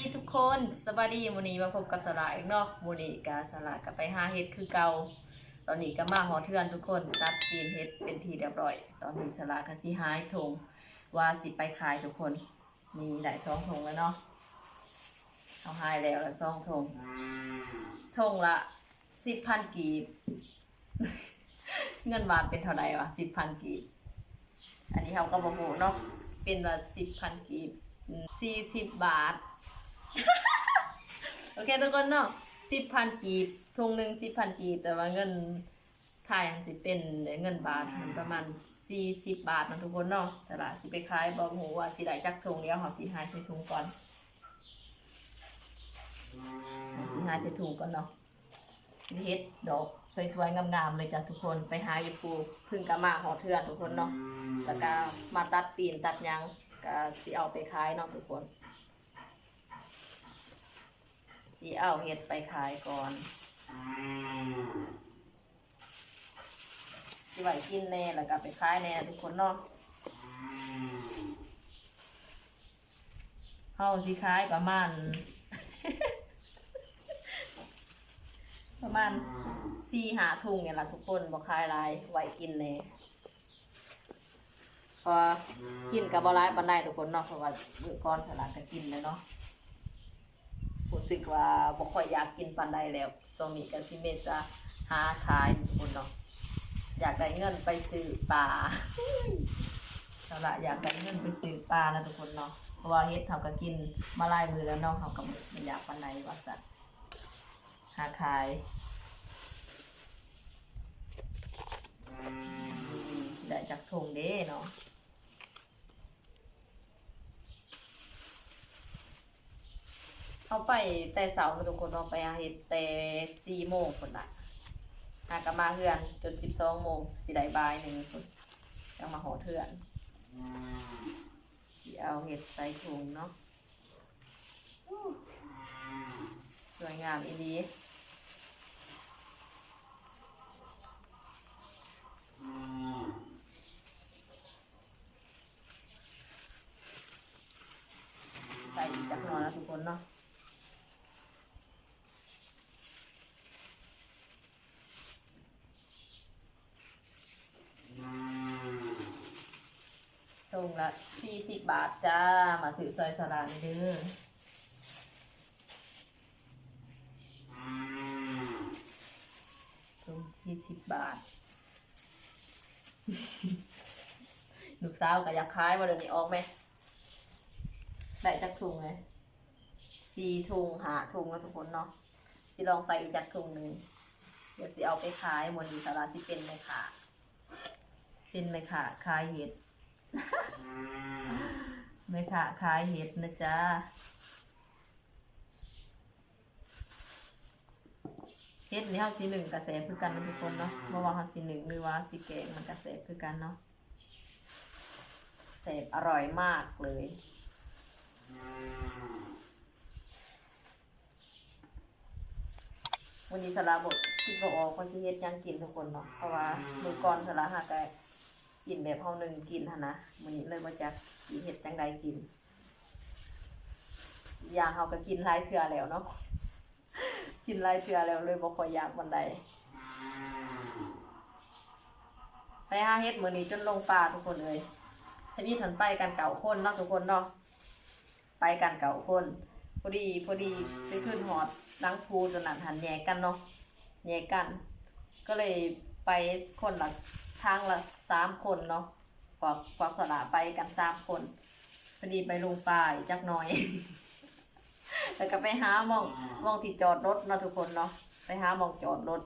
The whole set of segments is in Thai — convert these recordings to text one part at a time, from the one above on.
ดีทุกคนสบายดีมื้อนี้มาพบกับสลาอีกเนาะมื้อนี้กาสลาก็ไปหาเห็ดคือเก่าตอนนี้ก็มาหอเทือนทุกคนตัดตีนเห็ดเป็นทีเรียบร้อย ตอนนี้สลาก็สิหายถงว่าสิไปขายทุกคนมีได้สองถงแล้วเนาะเอาหายแล้วละสองถงถงละสิบพันกีบ เงินบาทเป็นเท่าไหร่วะสิบพันกีบ อันนี้เขาก็บอกโหเนาะเป็นละสิบพันกีบสี่สิบบาท โอเคทุกคนเนาะสิบพันกีบทุงหนึ่งสิบพันกีบแต่ว่าเงินไทยอันสิเป็นเงินบาทมันประมาณสี่สิบบาทนะทุกคนเนาะแต่ละสิไปขายบอกหูว่าสิได้จักทุงเดียวเขาสิหาใส่ถุงก่อนสิหาใส่ถุงก่อนเนาะเฮ็ดดอกสวยๆงามๆเลยจ้ะทุกคนไปหาอยู่ภูพึ่งกะมาหอเทือนทุกคนเนาะแล้วก็มาตัดตีนตัดยังก็สิเอาไปขายเนาะทุกคน สิเอาเห็ดไปขายก่อนสิไหวกินแน่แล้วก็ไปขายแน่ทุกคนเนาะเฮาสิขายประมาณ ประมาณสี่หาถุงเนี่ยละทุกคนบ่ขายลายไหวกินแน่พอกินกับบร้ายปันได้ทุกคนเนาะเพราะว่ามื้อก่อนสลัดก็กินเลยเนาะ รู้สึกว่าบ่ค่อยอยากกินปันใดแล้วตรงนี้ก็สิเมจะหาขายทุกคนเนาะอยากได้เงินไปซื้อปลาสละอยากได้เงินไปซื้อปลานะทุกคนเนาะเพราะว่าเฮ็ดเขาก็กินมาลายมือแล้วเนาะเขาก็ไม่อยากปันใดว่าสัตว์หาขายได้จากทงเด้เนาะ เขาไปแต่เสาร์ทุกคนเราไปอาเห็ดแต่สี่โมงคนละอากมาเฮือนจนสิบสองโมงสิได้บายหนึ่งคนจะมาหอเถื่อนสิเอาเห็ดใส่ถุงเนาะสวยงามอีดีใส่อีกจักหน่อยนะทุกคนเนาะ ถุง ละสี่สิบบาทจ้า มาถือซอยสลานเด้อถุงสี่สิบบาท ลูกสาวก็อยากขายมาเดี๋ยวนี้ออกไหม ได้จักถุงไหมสี่ถุงหาถุงแล้วทุกคนเนาะสิลองใส่อีกจักถุงหนึ่งเดี๋ยวสิเอาไปขายหมดนี้สลานที่เป็นไหมค่ะ เป็นไหมค่ะขายเห็ด ไม่ค่ะขายเห็ดนะจ๊ะเห็ดนี่เฮาสีหนึ่งกระแสคือกันนะทุกคนเนาะบ่ว่าเฮาสีหนึ่งหรือว่าสีแกงมันกระแสคือกันเนาะแสบอร่อยมากเลย วันนี้สลาบดคิดบ่ออกว่าสิเฮ็ดยังกินทุกคนเนาะเพราะว่ามือก่อนสลาหากะกิ กินแบบเฮาหนึ่งกินหั่นนะมื้อนี้เลยบ่จักสิเฮ็ดจังใดกินอย่างเฮาก็กินหลายเทื่อแล้วเนาะกินหลายเทื่อแล้วเลยบ่ค่อยอยากปานใดไปหาเฮ็ดมื้อนี้จนลงป่าทุกคนเลยถ้ามีทันไปกันเก่าคนเนาะทุกคนเนาะไปกันเก่าคนพอดีพอดีไปขึ้นหอดนังพูจนนันหันแยกกันเนาะแยกกัน ก็เลยไปคนละทางละ สามคนเนาะกวักกวักสละไปกันสามคนพอดีไปลงป่าอีกจักหน่อย แล้วก็ไปหาหมองหมองที่จอดรถเนาะทุกคนเนาะไปหาหมองจอดรถ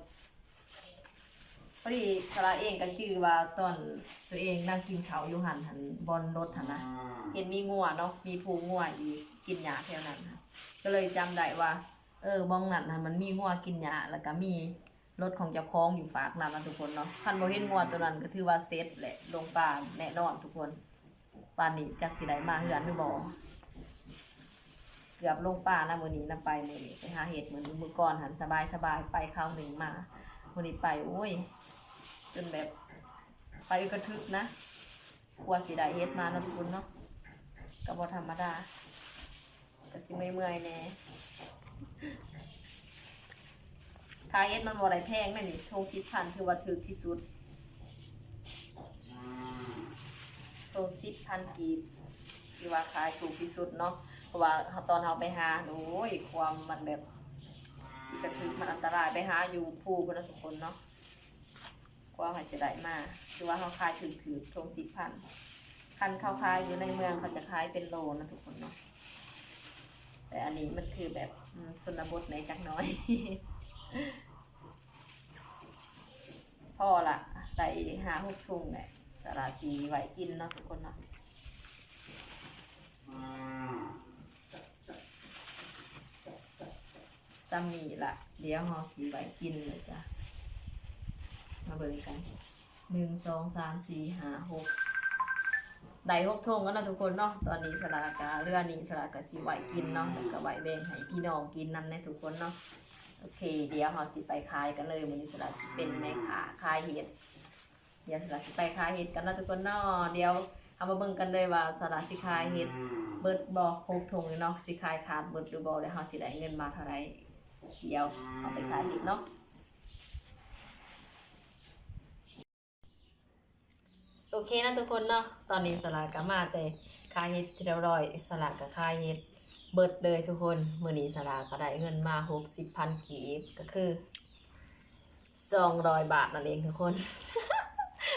พอดีสละเองก็ชื่อว่าตอนตัวเองนั่งกินเขาวอยู่หันหันบอลรถหันนะเห็นมีงัวเนาะมีผูงัวอีกกินหญ้าแถวนั้นค่ะก็เลยจำได้ว่า เออบ้องนั่นน่ะมันมีงัวกินหญ้าแล้วก็มี รถของเจ้าของอยู่ฝากนั่นะทุกคนเนาะคันบ่เห็นงัวตัวนั้นก็ถือว่าเซ็ตแหละลงป่าแน่นอนทุกคนป่านนี้จักสิได้มาเฮือนหรือบ่เกือบลงป่านะมื้อนี้นํไปมื้อนี้ไปหาเห็ดมื้อนมื้อก่อนหันสบายสบายไปคราวหนึ่งมามื้อนี้ไปโอ้ยจนแบบไปกระทึกนะกว่าสิได้เฮ็ดมานะทุกคนเนาะก็บ่ธรรมดาก็สิเมื่อยๆแน่ ค่าเฮ็ดมันบ่ได้แพงแม่นี่ทงสิบพันคือว่าถูกที่สุดทงสิบพันกีบที่ว่าขายถูกที่สุดเนาะเพราะว่าตอนเราไปหาโอ้ยความมันแบบกระทึกมันอันตรายไปหาอยู่ภูพนนะทุกคนเนาะกว่ามันจะได้มาคือว่าเขาขายถือถือทงสิบพันคันเขาขายอยู่ในเมืองเขาจะขายเป็นโลนะทุกคนเนาะแต่อันนี้มันคือแบบอืมชนบทในจักน้อย พ่อละได้หาหกทุ่งแหละสาราสีไหวกินเนาะทุกคนเนาะซ้ำนี่ละเดี๋ยวหอสีไหวกินเลยจ้ะ มาเบิ่งกันหนึ่งสองสามสี่ห้าหกได้หกทงแล้วนะทุกคนเนาะ ตอนนี้สลากาเรือนี้สลากาสีไหวกินเนาะแล้วก็ไหวแบงให้พี่น้องกินนั่นนทุกคนเนาะ โอเค เดี๋ยวเราสิไปขายกันเลยวันนี้สลัดสิเป็นแม่ค้าขายเห็ดเดี๋ยวสลัดสิไปขายเห็ดกันนะทุกคนเนาะเดี๋ยวเอามาเบิ่งกันเลยว่าสลัดสิขายเห็ดเบิดบ่ครบถุงเลยเนาะสิขายขาดเบิดหรือบ่แล้วเฮาสิได้เงินมาเท่าไหร่เดี๋ยวเอาไปขายเห็ดเนาะโอเคนะทุกคนเนาะตอนนี้สลัดก็มาแต่ขายเห็ดที่เรียบร้อยสลัดก็ขายเห็ด เบิดเลยทุกคน มือนี้สลาก็ได้เงินมาหกสิบพันกีบก็คือสองร้อยบาทนั่นเองทุกคน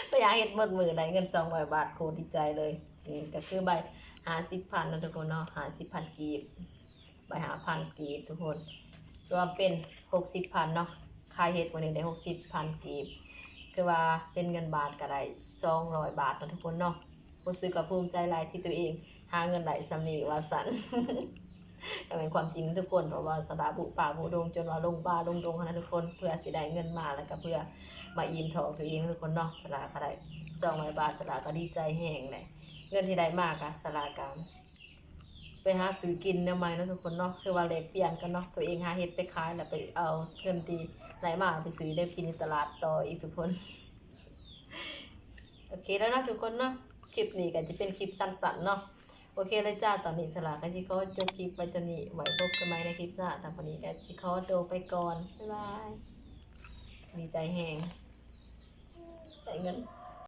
ไปอยากเห็ดหมดมือได้เงินสองร้อยบาทโคตรดีใจเลยนี่ก็คือใบหาสิบพันนะทุกคนเนาะหาสิบพันกีบใบหาพันกีบทุกคนรวมเป็นหกสิบพันเนาะค่าเห็ดวันนี้ได้หกสิบพันกีบคือว่าเป็นเงินบาทก็ได้สองร้อยบาทนะทุกคนเนาะรู้สึกกับภูมิใจหลายที่ตัวเอง หาเงินไหลสำนีวาสัน ก็เป็นความจริงทุกคนเพราะว่าสดาบุป่าบุดงจนว่าลงป่าลงดงนะทุกคนเพื่อสิได้เงินมาแล้วก็เพื่อมาอิ่มท้องตัวเองทุกคนเนาะสลาก็ได้สองร้อยบาทสลาก็ดีใจแห้งเลยเงินที่ได้มากอะสลากรรไปหาซื้อกินเนี่ยไหมนะทุกคนเนาะคือว่าเลกเปลี่ยนกันเนาะตัวเองหาเฮ็ดไปขายแล้วไปเอาเงินที่ได้มาไปซื้อได้กินในตลาดต่ออีกทุกคนโอเคแล้วนะทุกคนเนาะคลิปนี้ก็จะเป็นคลิปสั้นๆเนาะ โอเคเลยจ้า ตอนนี้สลากก็สิคอจบคลิปไว้จนนี้ไว้พบกันไหมในคลิปหน้าแต่วันนี้ก็สิคอโดไปก่อน บ๊ายบายดีใจแหงได้เงิน